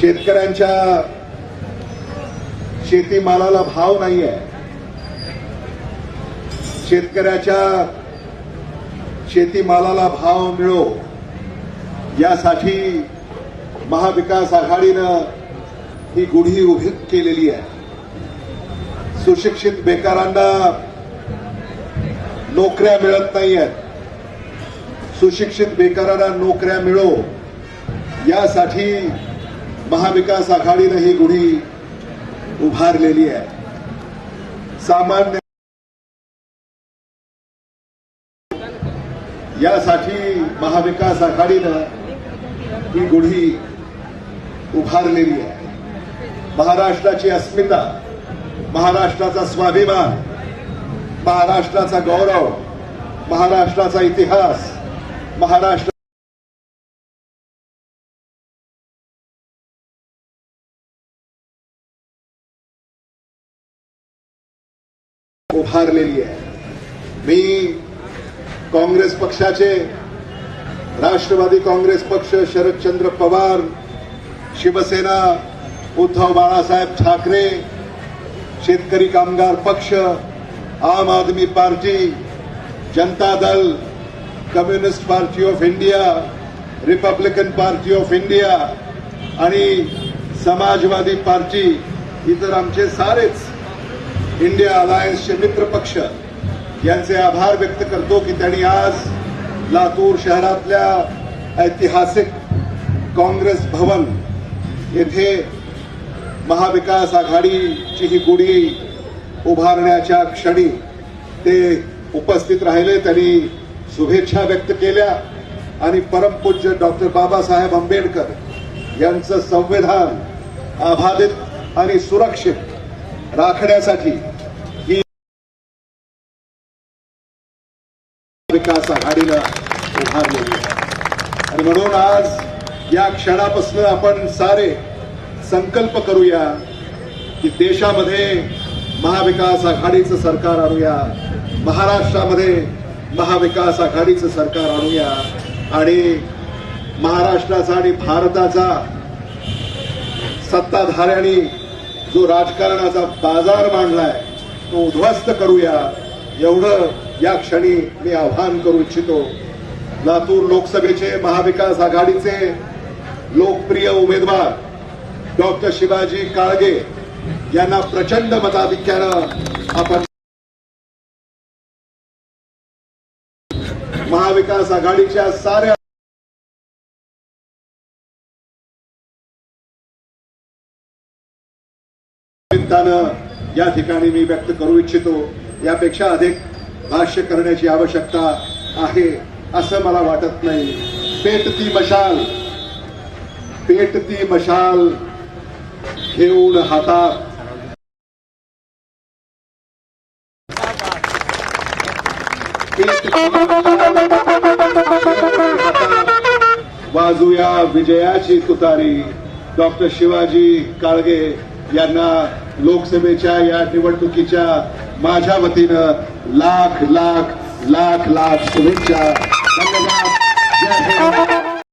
शेतकऱ्यांच्या शेतीमालाला भाव नाही आहे शेतकऱ्याच्या शेतीमालाला भाव मिळो यासाठी महाविकास आघाडीनं ही गुढी उभी केलेली आहे. सुशिक्षित बेकारांना नोकऱ्या मिळत नाही आहेत सुशिक्षित बेकारांना नोकऱ्या मिळो यासाठी महाविकास आघाडीनं ही गुढी उभारलेली आहे. सामान्य यासाठी महाविकास आघाडीनं ही गुढी उभारलेली आहे. महाराष्ट्राची अस्मिता महाराष्ट्राचा स्वाभिमान महाराष्ट्राचा गौरव महाराष्ट्राचा इतिहास महाराष्ट्र उभारलेली आहे. मी काँग्रेस पक्षाचे राष्ट्रवादी काँग्रेस पक्ष शरदचंद्र पवार शिवसेना उद्धव बाळासाहेब ठाकरे शेतकरी कामगार पक्ष आम Aadmi party Janata Dal communist party of India republican party of India आणि समाजवादी पार्टी इतर आमचे सारेच इंडिया अलायन्सचे मित्र पक्ष यांचे आभार व्यक्त करतो की त्यांनी आज लातूर शहरातल्या ऐतिहासिक काँग्रेस भवन येथे महाविकास आघाडीची ही गुढी उभारण्याच्या क्षणी ते उपस्थित राहिले त्यांनी शुभेच्छा व्यक्त केल्या. आणि परमपूज्य डॉक्टर बाबासाहेब आंबेडकर यांचं संविधान आबाधित आणि सुरक्षित राखण्यासाठी ही विकास आघाडीनं उभारलेली आहे. आणि म्हणून आज या क्षणापासून आपण सारे संकल्प करूया की देशामध्ये महाविकास आघाडीचं सरकार आणूया महाराष्ट्रामध्ये महाविकास आघाडीचं सरकार आणूया आणि महाराष्ट्राचा आणि भारताचा सत्ताधाऱ्यांनी जो राजकारणाचा बाजार मांडलाय तो उद्ध्वस्त करूया. एवढं या क्षणी मी आव्हान करू इच्छितो. लातूर लोकसभेचे महाविकास आघाडीचे लोकप्रिय उमेदवार डॉक्टर शिवाजी काळगे यांना प्रचंड मताधिक्यानं आपण महाविकास आघाडीच्या साऱ्या निमित्तानं या ठिकाणी मी व्यक्त करू इच्छितो. यापेक्षा अधिक भाष्य करण्याची आवश्यकता आहे असं मला वाटत नाही. पेटती मशाल. पेटती मशाल घेऊन हातात. वाजूया विजयाची तुतारी. डॉक्टर शिवाजी काळगे यांना लोकसभेच्या या निवडणुकीच्या माझ्या वतीनं लाख लाख लाख लाख शुभेच्छा. धन्यवाद.